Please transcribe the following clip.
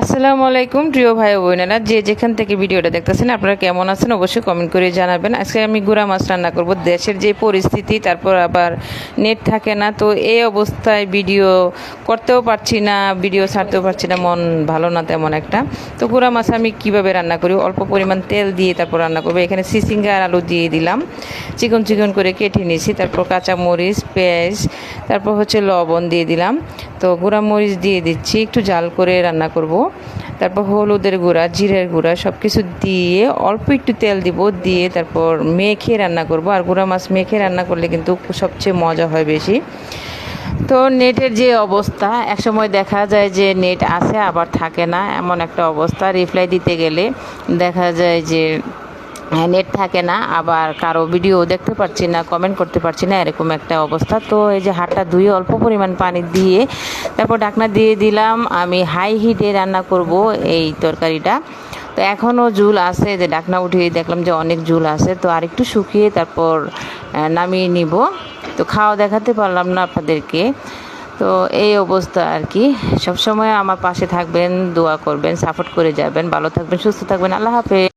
আসসালামু আলাইকুম, প্রিয় ভাই বোনেরা। যে যেখান থেকে ভিডিওটা দেখতেছেন, আপনারা কেমন আছেন অবশ্যই কমেন্ট করে জানাবেন। আজকে আমি গুঁড়া মাছ রান্না করব। দেশের যে পরিস্থিতি, তারপর আবার নেট থাকে না, তো এই অবস্থায় ভিডিও করতেও পারছি না, ভিডিও ছাড়তেও পারছি না, মন ভালো না তেমন একটা। তো গুঁড়া মাছ আমি কীভাবে রান্না করি? অল্প পরিমাণ তেল দিয়ে তারপর রান্না করব। এখানে সিসিঙ্গা আর আলু দিয়ে দিলাম। চিকন চিকন করে কেটে নিয়েছি। তারপর কাঁচা মরিচ পেঁয়াজ, তারপর হচ্ছে লবণ দিয়ে দিলাম। তো গুঁড়া মরিচ দিয়ে দিচ্ছি, একটু জাল করে রান্না করব। তারপর হলুদের গুঁড়া, জিরের গুঁড়া সব কিছু দিয়ে অল্প একটু তেল দিব, দিয়ে তারপর মেখে রান্না করব। আর গুঁড়া মাছ মেখে রান্না করলে কিন্তু সবচেয়ে মজা হয় বেশি। তো নেটের যে অবস্থা, একসময় দেখা যায় যে নেট আছে আবার থাকে না, এমন একটা অবস্থা। রিপ্লাই দিতে গেলে দেখা যায় যে নেট থাকে না, আবার কারও ভিডিও দেখতে পারছি না কমেন্ট করতে পারছি না, এরকম একটা অবস্থা। তো এই যে হাটটা ধুয়ে অল্প পরিমাণ পানি দিয়ে তারপর ঢাকনা দিয়ে দিলাম, আমি হাই হিটে রান্না করব এই তরকারিটা। তো এখনও ঝুল আছে, যে ডাকনা উঠিয়ে দেখলাম যে অনেক ঝুল আছে, তো আরেকটু শুকিয়ে তারপর নামিয়ে নিব। তো খাওয়া দেখাতে পারলাম না আপনাদেরকে। তো এই অবস্থা আর কি। সবসময় আমার পাশে থাকবেন, দোয়া করবেন সাপোর্ট করে যাবেন, ভালো থাকবেন, সুস্থ থাকবেন। আল্লাহ হাফেজ।